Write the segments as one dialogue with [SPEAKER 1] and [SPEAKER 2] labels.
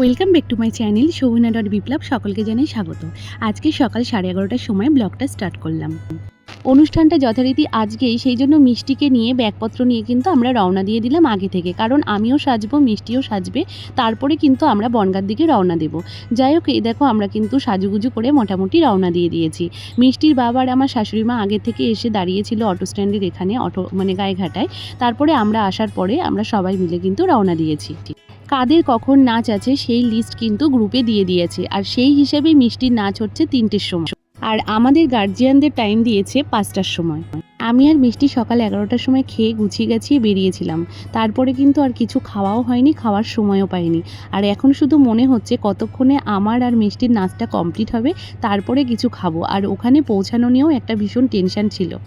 [SPEAKER 1] Welcome back to my channel Shobhana dot Biplab, সকলকে জানাই স্বাগত। আজকে সকাল সাড়ে এগারোটার সময় ব্লগটা স্টার্ট করলাম। অনুষ্ঠানটা যথারীতি আজকেই, সেই জন্য মিষ্টিকে নিয়ে ব্যাগপত্র নিয়ে কিন্তু আমরা রওনা দিয়ে দিলাম আগে থেকে। কারণ আমিও সাজবো, মিষ্টিও সাজবে, তারপরে কিন্তু আমরা বনগার দিকে রওনা দেব। যাই হোক, এই দেখো আমরা কিন্তু সাজুগুজু করে মোটামুটি রওনা দিয়ে দিয়েছি। মিষ্টির বাবার আমার শাশুড়ি মা আগে থেকে এসে দাঁড়িয়েছিল অটো স্ট্যান্ডের এখানে, অটো মানে গায়েঘাটায়। তারপরে আমরা আসার পরে আমরা সবাই মিলে কিন্তু রওনা দিয়েছি। কাদের কখন নাচ আছে সেই লিস্ট কিন্তু গ্রুপে দিয়ে দিয়েছে। আর সেই হিসেবে মিষ্টির নাচ হচ্ছে তিনটের সময়। আর আমাদের গার্জিয়ানদের টাইম দিয়েছে পাঁচটার সময়। আমি আর মিষ্টি সকাল এগারোটার সময় খেয়ে গুছিয়ে গাছিয়ে বেরিয়েছিলাম। তারপরে কিন্তু আর কিছু খাওয়াও হয়নি, খাওয়ার সময়ও পাইনি। আর এখন শুধু মনে হচ্ছে কতক্ষণে আমার আর মিষ্টির নাচটা কমপ্লিট হবে, তারপরে কিছু খাব। আর ওখানে পৌঁছানো নিয়েও একটা ভীষণ টেনশন ছিল।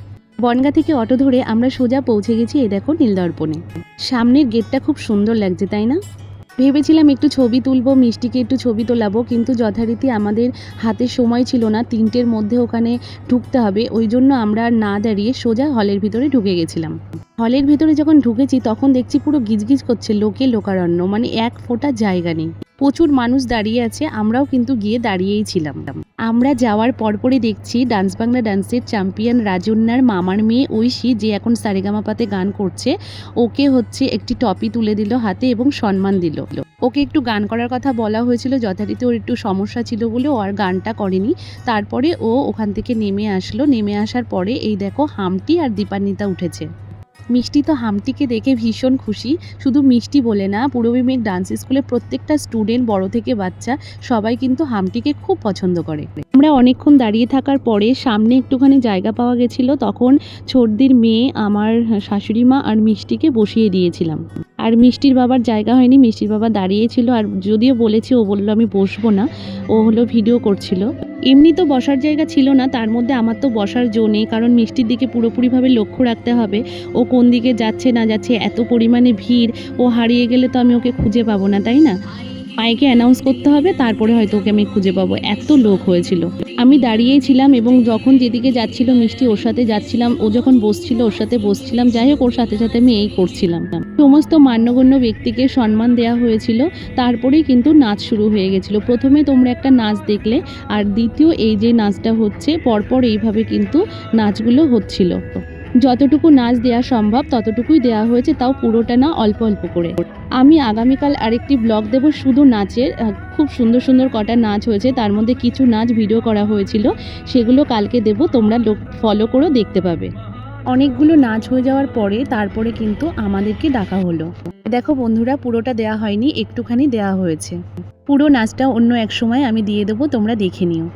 [SPEAKER 1] বনগা থেকে অটো ধরে আমরা সোজা পৌঁছে গেছি, এই দেখো নীলদর্পণে। সামনের গেটটা খুব সুন্দর লাগছে, তাই না? ভেবেছিলাম একটু ছবি তুলবো, মিষ্টিকে একটু ছবি তোলাবো, কিন্তু যথারীতি আমাদের হাতে সময় ছিল না। তিনটের মধ্যে ওখানে ঢুকতে হবে। ওই জন্য আমরা না দাঁড়িয়ে সোজা হলের ভিতরে ঢুকে গেছিলাম। হলের ভিতরে যখন ঢুকেছি, তখন দেখছি পুরো গিজগিজ করছে, লোকে লোকারণ্য। মানে এক ফোঁটা জায়গা নেই। প্রচুর মানুষ দাঁড়িয়ে আছে, আমরাও কিন্তু গিয়ে দাঁড়িয়েই ছিলাম। আমরা যাওয়ার পরপরই দেখছি ডান্স বাংলা ডান্সের চ্যাম্পিয়ন রাজন্যার মামার মেয়ে ঐশী, যে এখন সারেগামাপাতে গান করছে, ওকে হচ্ছে একটি টপি তুলে দিল হাতে এবং সম্মান দিল। ওকে একটু গান করার কথা বলা হয়েছিল, যথারীতি ওর একটু সমস্যা ছিল বলে ও আর গানটা করেনি। তারপরে ও ওখান থেকে নেমে আসলো। নেমে আসার পরে এই দেখো, হামটি আর দীপান্বিতা উঠেছে। মিষ্টি তো হামটিকে দেখে ভীষণ খুশি। শুধু মিষ্টি বলে না, পূরবী মেঘ ডান্স স্কুলের প্রত্যেকটা স্টুডেন্ট বড় থেকে বাচ্চা, সবাই কিন্তু হামটিকে খুব পছন্দ করে। আমরা অনেকক্ষণ দাঁড়িয়ে থাকার পরে সামনে একটুখানি জায়গা পাওয়া গেছিল, তখন ছোটদির মেয়ে আমার শাশুড়ি মা আর মিষ্টিকে বসিয়ে দিয়েছিলাম। আর মিষ্টির বাবার জায়গা হয়নি, মিষ্টির বাবা দাঁড়িয়েছিল আর যদিও বলেছি ও বলল আমি বসবো না, ও হলো ভিডিও করছিল। এমনি তো বসার জায়গা ছিল না, তার মধ্যে আমার তো বসার জো নেই, কারণ মিষ্টির দিকে পুরোপুরিভাবে লক্ষ্য রাখতে হবে। ও কোন দিকে যাচ্ছে না যাচ্ছে, এত পরিমাণে ভিড়, ও হারিয়ে গেলে তো আমি ওকে খুঁজে পাবো না, তাই না? মাইকে অ্যানাউন্স করতে হবে, তারপরে হয়তো ওকে আমি খুঁজে পাবো। এত লোক হয়েছিল। আমি দাঁড়িয়েই ছিলাম এবং যখন যেদিকে যাচ্ছিল মিষ্টি ওর সাথে যাচ্ছিলাম, ও যখন বসছিল ওর সাথে বসছিলাম, যাই হোক ওর সাথে সাথে আমি এই করছিলাম। সমস্ত মান্যগণ্য ব্যক্তিকে সম্মান দেওয়া হয়েছিল, তারপরেই কিন্তু নাচ শুরু হয়ে গেছিল। প্রথমে তোমরা একটা নাচ দেখলে, আর দ্বিতীয় এই যে নাচটা হচ্ছে, পরপর এইভাবে কিন্তু নাচগুলো হচ্ছিল। যতটুকু নাচ দেওয়া সম্ভব, ততটুকুই দেওয়া হয়েছে, তাও পুরোটা না অল্প অল্প করে। আমি আগামীকাল আরেকটি ব্লগ দেব শুধু নাচের। খুব সুন্দর সুন্দর কটা নাচ হয়েছে, তার মধ্যে কিছু নাচ ভিডিও করা হয়েছিল, সেগুলো কালকে দেব, তোমরা লোক ফলো করেও দেখতে পাবে। অনেকগুলো নাচ হয়ে যাওয়ার পরে তারপরে কিন্তু আমাদেরকে ডাকা হলো। দেখো বন্ধুরা, পুরোটা দেয়া হয়নি, একটুখানি দেয়া হয়েছে। পুরো নাচটা অন্য এক সময় আমি দিয়ে দেবো, তোমরা দেখে নিও।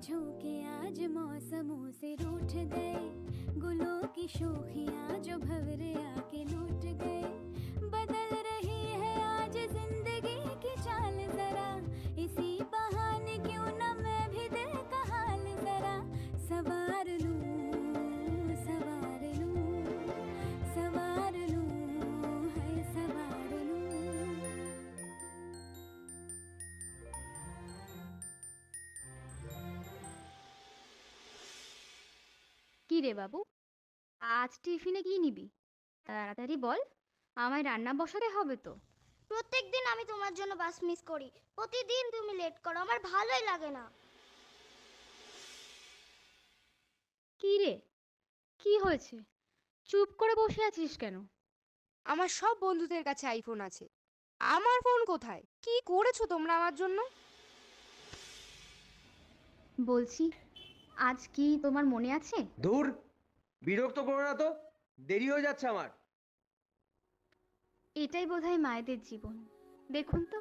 [SPEAKER 2] झोंके आज मौसमों से रूठ गए गुलों की शोखियाँ जो भवरे आके लूट गए।
[SPEAKER 3] রে বাবু? আজ টিফিনে কি নিবি? তাড়াতাড়ি বল আমায় রান্না বসাতে হবে তো।
[SPEAKER 4] প্রত্যেকদিন আমি তোমার জন্য বাস মিস করি। প্রতিদিন তুমি লেট করো আমার ভালোই লাগে না।
[SPEAKER 3] কি রে কি হয়েছে? চুপ করে বসে আছিস কেন?
[SPEAKER 5] আমার সব বন্ধুদের কাছে আইফোন আছে। আমার ফোন কোথায়? কি করেছ তোমরা আমার জন্য?
[SPEAKER 3] বলছি আজ কি তোমার মনে আছে?
[SPEAKER 6] দূর বিরক্ত করো না তো দেরি হয়ে যাচ্ছে আমার।
[SPEAKER 3] এটাই বোধহয় মায়েদের জীবন। দেখুন তো।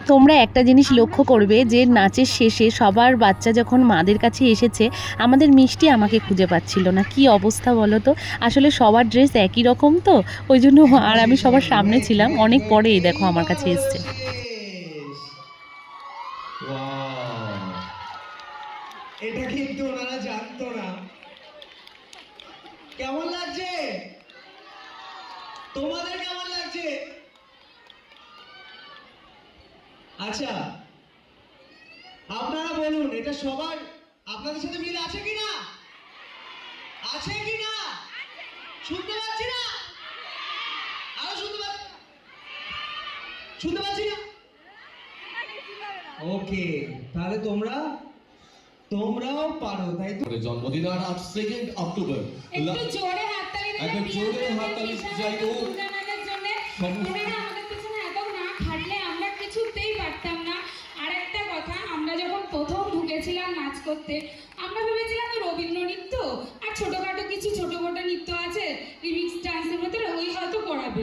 [SPEAKER 1] তোমরা একটা জিনিস লক্ষ্য করবে যে নাচের শেষে সবার বাচ্চা যখন মাদের কাছে এসেছে আমাদের মিষ্টি আমাকে খুঁজে পাচ্ছিল না। কি অবস্থা বলো তো? আসলে সবার ড্রেস একই রকম তো? ওই জন্য আর আমি সবার সামনে ছিলাম অনেক পরে এই দেখো আমার কাছে এসছে
[SPEAKER 7] Wow! এটা কিন্তু ওনারা জানতো না কেমন লাগছে তোমাদের কেমন লাগছে আচ্ছা আপনারা বলুন এটা সবার আপনাদের সাথে মিল আছে কি না আছে কি না শুনতে পাচ্ছি না? আরও শুনতে পাচ্ছি শুনতে পাচ্ছি না? ওকে তাহলে তোমরা তোমরাও পারো তাই তো?
[SPEAKER 8] জন্মদিন আর আজ সেকেন্ড অক্টোবর
[SPEAKER 9] একটু জোরে হাততালি
[SPEAKER 8] একদম জোরে হাততালি চাই ও।
[SPEAKER 9] গুণগানের জন্য
[SPEAKER 8] সমস্ত-
[SPEAKER 9] ওনারা আমাদের পিছনে এত না খাটলে আমরা কিছুতেই পারতাম না আরেকটা কথা আমরা যখন প্রথম ঢুকেছিলাম নাচ করতে। আমরা ভেবেছিলাম রবীন্দ্র নৃত্য আর ছোটখাটো কিছু ছোটখাটো নৃত্য আছে রিমিক্স ডান্সের মধ্যে ওই হয়তো করাবে।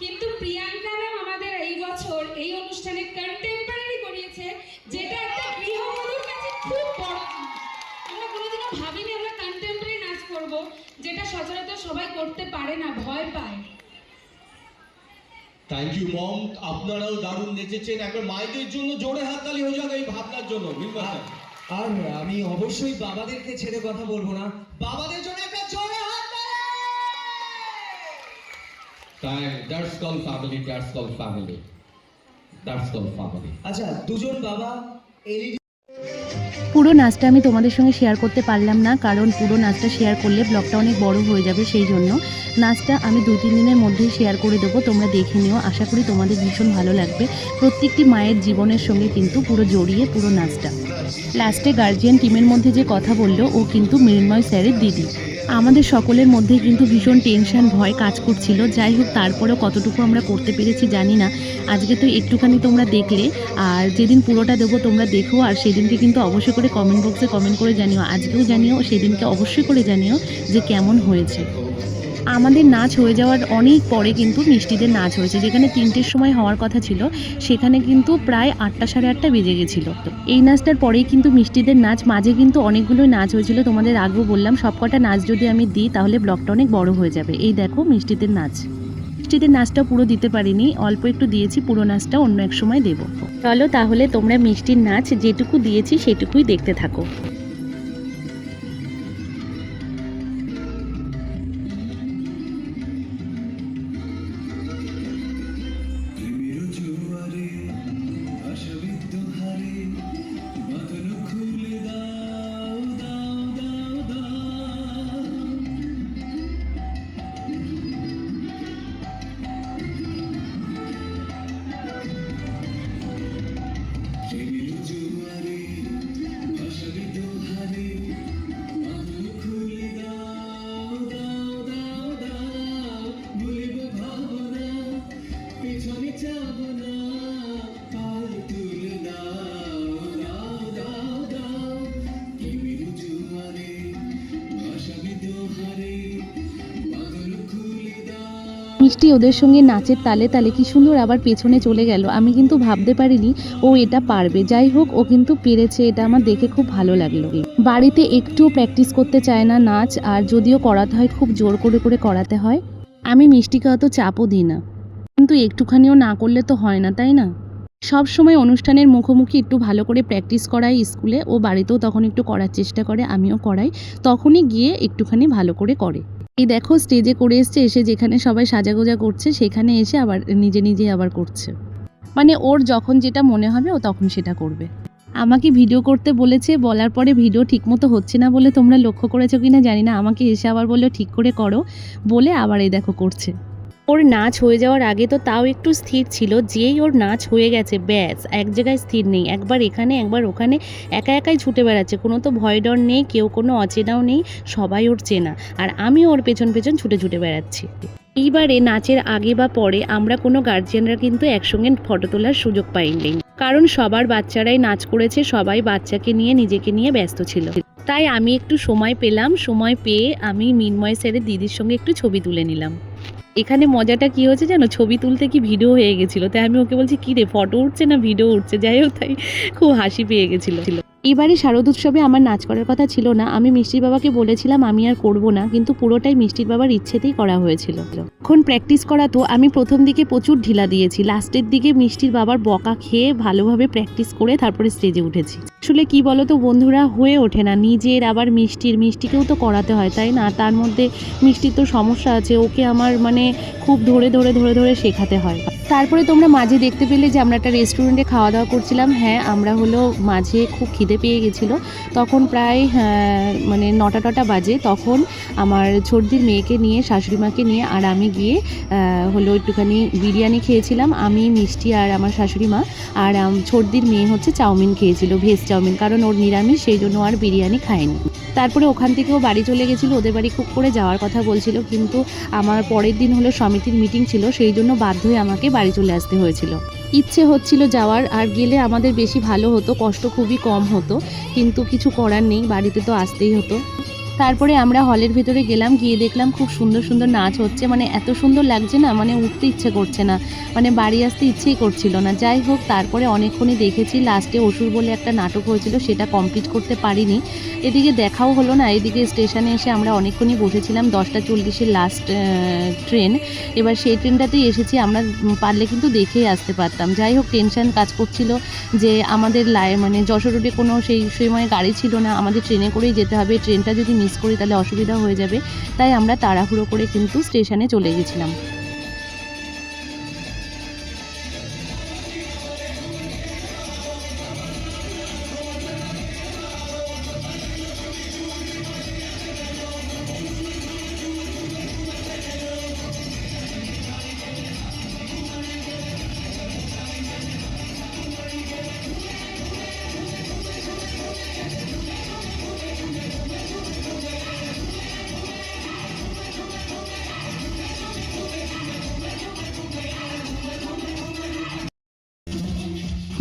[SPEAKER 9] কিন্তু প্রিয়াঙ্কা ম্যাম আমাদের এই বছর এই অনুষ্ঠানে কন্টেম্পোরারি করিয়েছে, যেটা একটা গৃহবধূর কাছে খুব বড় আমরা কোনোদিনও ভাবিনি আমরা কন্টেম্পোরারি নাচ করব, যেটা সচরাচর সবাই করতে পারে না, ভয় পায়।
[SPEAKER 8] থ্যাংক ইউ মম আপনারাও দারুণ নেচেছেন। একবার মায়েদের জন্য জোরে হাততালি, হয়ে যাক এই ভাবনার জন্য। বিলবাসা
[SPEAKER 7] আর আমি অবশ্যই বাবাদেরকে ছেড়ে কথা বলব না। বাবাদের জন্য একটা জোরে হাত
[SPEAKER 8] thank that's call family that's call family that's call family
[SPEAKER 7] আচ্ছা দুজন বাবা এলইডি
[SPEAKER 1] পুরো নাচটা আমি তোমাদের সঙ্গে শেয়ার করতে পারলাম না কারণ পুরো নাচটা শেয়ার করলে ব্লগটা অনেক বড় হয়ে যাবে সেই জন্য। নাচটা আমি দু, তিন দিনের মধ্যেই শেয়ার করে দেবো, তোমরা দেখে নিও। আশা করি তোমাদের ভীষণ ভালো লাগবে। প্রত্যেকটি মায়ের জীবনের সঙ্গে কিন্তু পুরো জড়িয়ে পুরো নাচটা। লাস্টে গার্জিয়ান টিমের মধ্যে যে কথা বলল, ও কিন্তু মৃন্ময় স্যারের দিদি। আমাদের সকলের মধ্যে কিন্তু ভীষণ টেনশন ভয় কাজ করছিল। যাই হোক, তারপরেও কতটুকু আমরা করতে পেরেছি জানি না। আজকে তো একটুখানি তোমরা দেখলে, আর যেদিন পুরোটা দেবো তোমরা দেখো, আর সেদিনকে কিন্তু অবশ্যই করে কমেন্ট বক্সে কমেন্ট করে জানিও। আজকেও জানিও, সেদিনকে অবশ্যই করে জানিও যে কেমন হয়েছে। আমাদের নাচ হয়ে যাওয়ার অনেক পরে কিন্তু মিষ্টিদের নাচ হয়েছে, যেখানে তিনটের সময় হওয়ার কথা ছিল, সেখানে কিন্তু প্রায় আটটা সাড়ে আটটা বেজে গেছিল। এই নাচটার পরেই কিন্তু মিষ্টিদের নাচ, মাঝে কিন্তু অনেকগুলোই নাচ হয়েছিল, তোমাদের আগেও বললাম, সবকটা নাচ যদি আমি দিই, তাহলে ব্লগটা অনেক বড় হয়ে যাবে। এই দেখো মিষ্টিদের নাচ। মিষ্টিদের নাচটা পুরো দিতে পারিনি, অল্প একটু দিয়েছি, পুরো নাচটা অন্য এক সময় দেবো। চলো তাহলে তোমরা মিষ্টির নাচ যেটুকু দিয়েছি, সেটুকুই দেখতে থাকো। মিষ্টি ওদের সঙ্গে নাচের তালে তালে কি সুন্দর আবার পেছনে চলে গেল। আমি কিন্তু ভাবতে পারিনি ও এটা পারবে। যাই হোক, ও কিন্তু পেরেছে, এটা আমার দেখে খুব ভালো লাগল। বাড়িতে একটুও প্র্যাকটিস করতে চায় না নাচ, আর যদিও করাতে হয়, খুব জোর করে করে করাতে হয়। আমি মিষ্টিকে অত চাপও দিই না। কিন্তু একটুখানিও না করলে তো হয় না, তাই না? সব সময় অনুষ্ঠানের মুখোমুখি একটু ভালো করে প্র্যাকটিস করাই স্কুলে। ও বাড়িতেও তখন একটু করার চেষ্টা করে, আমিও করাই। তখনই গিয়ে একটুখানি ভালো করে করে। এই দেখো স্টেজে করে এসছে, এসে যেখানে সবাই সাজাগোজা করছে, সেখানে এসে আবার নিজে নিজে আবার করছে। মানে ওর যখন যেটা মনে হবে, ও তখন সেটা করবে। আমাকে ভিডিও করতে বলেছে, বলার পরে ভিডিও ঠিকমতো হচ্ছে না বলে তোমরা লক্ষ্য করেছ কি না জানি না। আমাকে এসে আবার বলল, ঠিক করে করো। বলে আবার এই দেখো করছে। ওর নাচ হয়ে যাওয়ার আগে তো তাও একটু স্থির ছিল, যেই ওর নাচ হয়ে গেছে, ব্যাস, এক জায়গায় স্থির নেই। একবার এখানে, একবার ওখানে, একা একাই ছুটে বেড়াচ্ছে। কোনো তো ভয় ডর নেই, কেউ কোনো অচেনাও নেই, সবাই ওর চেনা। আর আমি ওর পেছন পেছন ছুটে ছুটে বেড়াচ্ছি। এইবারে নাচের আগে বা পরে আমরা কোনো গার্জিয়ানরা কিন্তু একসঙ্গে ফটো তোলার সুযোগ পাইনি। কারণ সবার বাচ্চারাই নাচ করেছে, সবাই বাচ্চাকে নিয়ে, নিজেকে নিয়ে ব্যস্ত ছিল। তাই আমি একটু সময় পেলাম, সময় পেয়ে আমি মিনময় স্যারের দিদির সঙ্গে একটু ছবি তুলে নিলাম। এখানে মজাটা কি হয়েছে জানো? ছবি তুলতে কি ভিডিও হয়ে গেছিল। তাই আমি ওকে বলছি কী রে ফটো উঠছে না? ভিডিও উঠছে? যাই হোক, তাই খুব হাসি পেয়ে গেছিল। এবারে শারদ উৎসবে আমার নাচ করার কথা ছিল না। আমি মিষ্টির বাবাকে বলেছিলাম, আমি আর করব না। কিন্তু পুরোটাই মিষ্টির বাবার ইচ্ছেতেই করা হয়েছিল। এখন প্র্যাকটিস করা তো, আমি প্রথম দিকে প্রচুর ঢিলা দিয়েছি। লাস্টের দিকে মিষ্টির বাবার বকা খেয়ে ভালোভাবে প্র্যাকটিস করে তারপরে স্টেজে উঠেছি। আসলে কি বলো তো বন্ধুরা, হয়ে ওঠে না। নিজের আবার মিষ্টির, মিষ্টিকেও তো করাতে হয়, তাই না? তার মধ্যে মিষ্টির তো সমস্যা আছে। ওকে আমার মানে খুব ধরে ধরে ধরে ধরে শেখাতে হয়। তারপরে তোমরা মাঝে দেখতে পেলে যে আমরা একটা রেস্টুরেন্টে খাওয়া দাওয়া করছিলাম। হ্যাঁ আমরা হলো মাঝে খুব খিদে পেয়ে গেছিল। তখন প্রায় হ্যাঁ, মানে নটা টটা বাজে। তখন আমার ছোটদির মেয়েকে নিয়ে শাশুড়ি মাকে নিয়ে আর আমি গিয়ে হলো একটুখানি বিরিয়ানি খেয়েছিলাম। আমি মিষ্টি আর আমার শাশুড়ি মা আর ছোটদির মেয়ে হচ্ছে চাউমিন খেয়েছিল ভেজ চাউমিন। কারণ ওর নিরামিষ সেই জন্য আর বিরিয়ানি খায়নি। তারপরে ওখান থেকেও বাড়ি চলে গেছিল ওদের বাড়ি খুব করে যাওয়ার কথা বলছিল। কিন্তু আমার পরের দিন হলো সমিতির মিটিং ছিল সেই জন্য বাধ্য হয়ে আমাকে বাড়ি চলে আসতে হয়েছিল। ইচ্ছে হচ্ছিল যাওয়ার, আর গেলে আমাদের বেশি ভালো হতো, কষ্ট খুবই কম হতো, কিন্তু কিছু করার নেই, বাড়িতে তো আসতেই হতো। তারপরে আমরা হলের ভেতরে গেলাম, গিয়ে দেখলাম খুব সুন্দর সুন্দর নাচ হচ্ছে। মানে এত সুন্দর লাগছে না মানে উঠতে ইচ্ছে করছে না। মানে বাড়ি আসতে ইচ্ছেই করছিল না। যাই হোক, তারপরে অনেকক্ষণই দেখেছি লাস্টে অসুর বলে একটা নাটক হয়েছিল, সেটা কমপ্লিট করতে পারিনি। এদিকে দেখাও হলো না, এদিকে স্টেশনে এসে আমরা অনেকক্ষণই বসেছিলাম, দশটা চল্লিশের লাস্ট ট্রেন এবার সেই ট্রেনটাতেই এসেছি, আমরা পারলে কিন্তু দেখেই আসতে পারতাম। যাই হোক টেনশান কাজ করছিল যে আমাদের লাই মানে যশোর রোডে কোনো সেই সময় গাড়ি ছিল না, আমাদের ট্রেনে করেই যেতে হবে। ট্রেনটা যদি মিস করি তাহলে অসুবিধা হয়ে যাবে। তাই আমরা তাড়াহুড়ো করে কিন্তু স্টেশনে চলে গেছিলাম।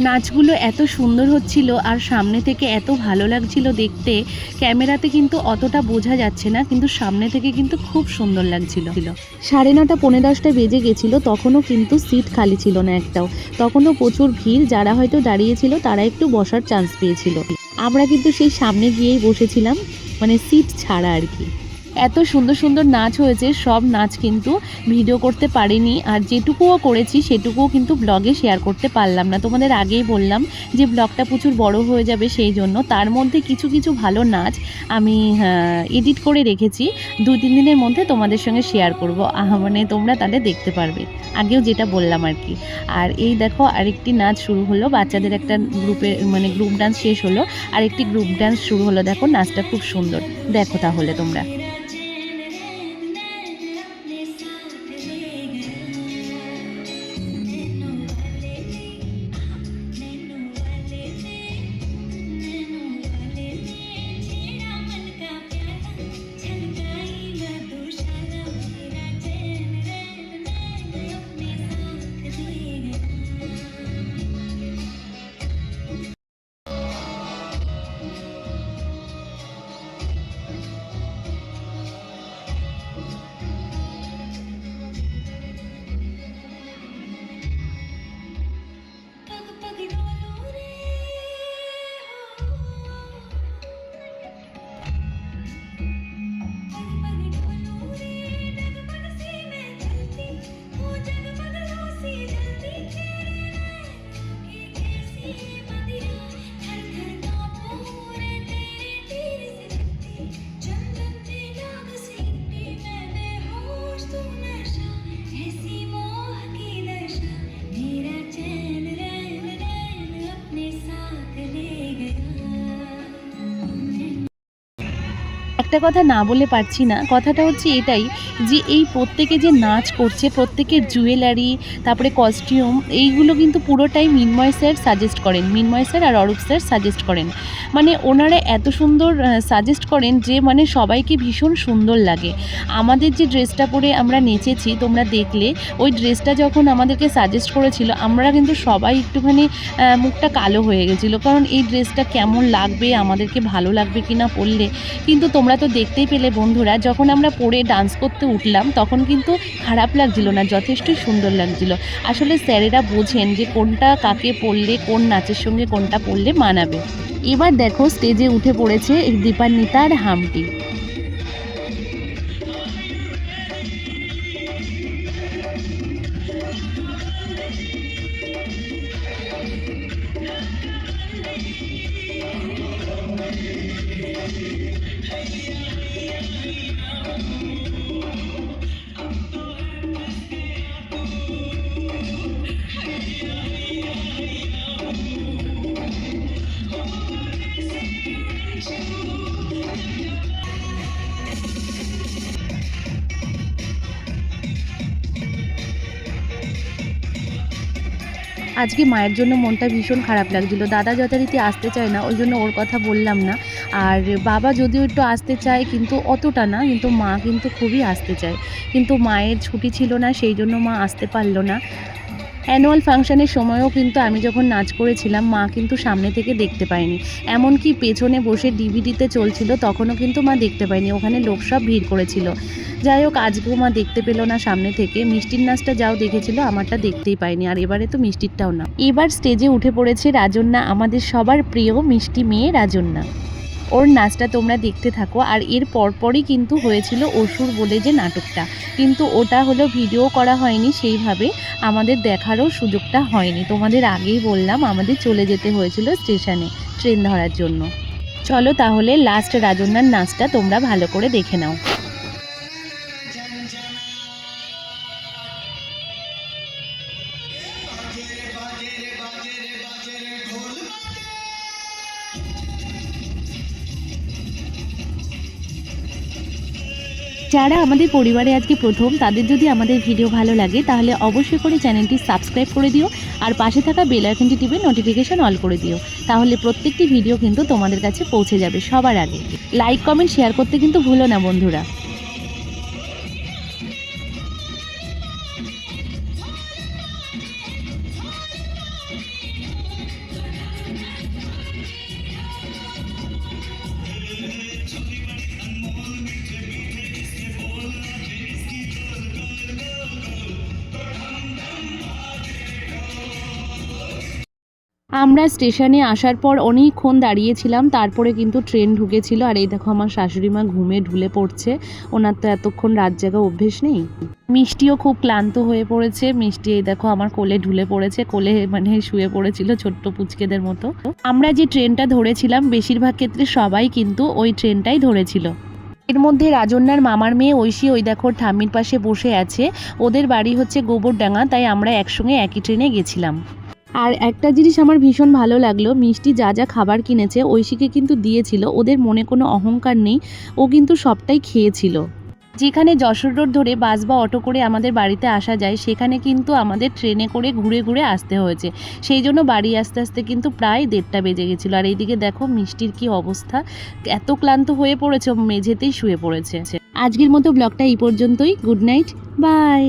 [SPEAKER 1] নাচগুলো এত সুন্দর হচ্ছিল আর সামনে থেকে এত ভালো লাগছিল দেখতে, ক্যামেরাতে কিন্তু অতটা বোঝা যাচ্ছে না, কিন্তু সামনে থেকে কিন্তু খুব সুন্দর লাগছিল। সাড়ে নটা, পৌনে দশটা বেজে গেছিল, তখনও কিন্তু সিট খালি ছিল না একটাও। তখনও প্রচুর ভিড়, যারা হয়তো দাঁড়িয়েছিল তারা একটু বসার চান্স পেয়েছিল। আমরা কিন্তু সেই সামনে গিয়েই বসেছিলাম মানে সিট ছাড়া আর কি। এত সুন্দর সুন্দর নাচ হয়েছে, সব নাচ কিন্তু ভিডিও করতে পারিনি আর যেটুকুও করেছি সেটুকুও কিন্তু ব্লগে শেয়ার করতে পারলাম না। তোমাদের আগেই বললাম যে ব্লগটা প্রচুর বড় হয়ে যাবে সেই জন্য। তার মধ্যে কিছু কিছু ভালো নাচ আমি এডিট করে রেখেছি। দু, তিন দিনের মধ্যে তোমাদের সঙ্গে শেয়ার করব। মানে তোমরা তাহলে দেখতে পারবে। আগেও যেটা বললাম আর কি। আর এই দেখো আরেকটি নাচ শুরু হলো। বাচ্চাদের একটা গ্রুপে মানে গ্রুপ ডান্স শেষ হলো। আরেকটি গ্রুপ ডান্স শুরু হলো। দেখো নাচটা খুব সুন্দর। দেখো তাহলে তোমরা। একটা কথা না বলে পারছি না। কথাটা হচ্ছে এটাই যে এই প্রত্যেকে যে নাচ করছে, প্রত্যেকের জুয়েলারি, তারপরে কস্টিউম এইগুলো কিন্তু পুরোটাই মিনময় স্যার সাজেস্ট করেন। মিনময় স্যার আর অরূপ স্যার সাজেস্ট করেন। মানে ওনারা এত সুন্দর সাজেস্ট করেন যে মানে সবাইকে ভীষণ সুন্দর লাগে। আমাদের যে ড্রেসটা পরে আমরা নেচেছি, তোমরা দেখলে, ওই ড্রেসটা যখন আমাদেরকে সাজেস্ট করেছিল, আমরা কিন্তু সবাই একটুখানি মুখটা কালো হয়ে গেছিল। কারণ এই ড্রেসটা কেমন লাগবে, আমাদেরকে ভালো লাগবে কি না পরলে কিন্তু তোমরা তো দেখতেই পেলে বন্ধুরা, যখন আমরা পড়ে ডান্স করতে উঠলাম, তখন কিন্তু খারাপ লাগছিল না, যথেষ্টই সুন্দর লাগছিল। আসলে স্যারেরা বোঝেন যে কোনটা কাকে পড়লে, কোন নাচের সঙ্গে কোনটা পড়লে মানাবে। এবার দেখো স্টেজে উঠে পড়েছে দীপান্বিতা আর হামটি। আজকে মায়ের জন্য মনটা ভীষণ খারাপ লাগছিল। দাদা যথারীতি আসতে চায় না, ওই জন্য ওর কথা বললাম না। আর বাবা যদিও একটু আসতে চায়, কিন্তু অতটা না, কিন্তু মা কিন্তু খুবই আসতে চায়। কিন্তু মায়ের ছুটি ছিল না, সেই জন্য মা আসতে পারল না। অ্যানুয়াল ফাংশনের সময়ও কিন্তু আমি যখন নাচ করেছিলাম, মা কিন্তু সামনে থেকে দেখতে পায়নি। এমনকি পেছনে বসে ডিভিডিতে চলছিল, তখনও কিন্তু মা দেখতে পায়নি। ওখানে লোক সব ভিড় করেছিল। যাই হোক, আজকেও মা দেখতে পেল না সামনে থেকে। মিষ্টির নাচটা যাও দেখেছিল, আমারটা দেখতেই পাইনি আর এবারে তো মিষ্টিরটাও না। এবার স্টেজে উঠে পড়েছে রাজন্যা, আমাদের সবার প্রিয় মিষ্টি মেয়ে রাজন্যা। ওর নাচটা তোমরা দেখতে থাকো। আর এর পরপরই কিন্তু হয়েছিল অসুর বলে যে নাটকটা। কিন্তু ওটা হলো ভিডিও করা হয়নি সেইভাবে। আমাদের দেখারও সুযোগটা হয়নি। তোমাদের আগেই বললাম, আমাদের চলে যেতে হয়েছিল স্টেশনে ট্রেন ধরার জন্য। চলো তাহলে লাস্ট রাজন্যার নাচটা তোমরা ভালো করে দেখে নাও। যারা আমাদের পরিবারে আজকে প্রথম, তাদের যদি আমাদের ভিডিও ভালো লাগে, তাহলে অবশ্যই করে চ্যানেলটি সাবস্ক্রাইব করে দিও আর পাশে থাকা বেল আইকনটি টিপে নোটিফিকেশন অল করে দিও। তাহলে প্রত্যেকটি ভিডিও কিন্তু তোমাদের কাছে পৌঁছে যাবে সবার আগে। লাইক কমেন্ট শেয়ার করতে কিন্তু ভুলো না বন্ধুরা। আমরা স্টেশনে আসার পর অনেকক্ষণ দাঁড়িয়েছিলাম, তারপরে কিন্তু ট্রেন ঢুকেছিল। আর এই দেখো আমার শাশুড়ি মা ঘুমে ঢুলে পড়ছে। ওনার তো এতক্ষণ রাত জাগা অভ্যেস নেই। মিষ্টিও খুব ক্লান্ত হয়ে পড়েছে। মিষ্টি এই দেখো আমার কোলে ঢুলে পড়েছে। কোলে মানে শুয়ে পড়েছিল ছোট্ট পুচকেদের মতো। আমরা যে ট্রেনটা ধরেছিলাম, বেশিরভাগ ক্ষেত্রে সবাই কিন্তু ওই ট্রেনটাই ধরেছিল। এর মধ্যে রাজন্যার মামার মেয়ে ঐশী ওই দেখো ঠাম্মির পাশে বসে আছে। ওদের বাড়ি হচ্ছে গোবরডাঙ্গা, তাই আমরা একসঙ্গে একই ট্রেনে গেছিলাম। আর একটা জিনিস আমার ভীষণ ভালো লাগল, মিষ্টি যা যা খাবার কিনেছে, ঐশীকে কিন্তু দিয়েছিল, ওদের মনে কোনো অহংকার নেই, ও কিন্তু সবটাই খেয়েছিল। যেখানে যশোর রোড ধরে বাস বা অটো করে আমাদের বাড়িতে আসা যায়, সেখানে কিন্তু আমাদের ট্রেনে করে ঘুরে ঘুরে আসতে হয়েছে। সেই জন্য বাড়ি আসতে আসতে কিন্তু প্রায় দেড়টা বেজে গেছিল। আর এইদিকে দেখো মিষ্টির কি অবস্থা, এত ক্লান্ত হয়ে পড়েছে, মেঝেতেই শুয়ে পড়েছে। আজকের মতো ব্লগটা এই পর্যন্তই, গুড নাইট, বাই।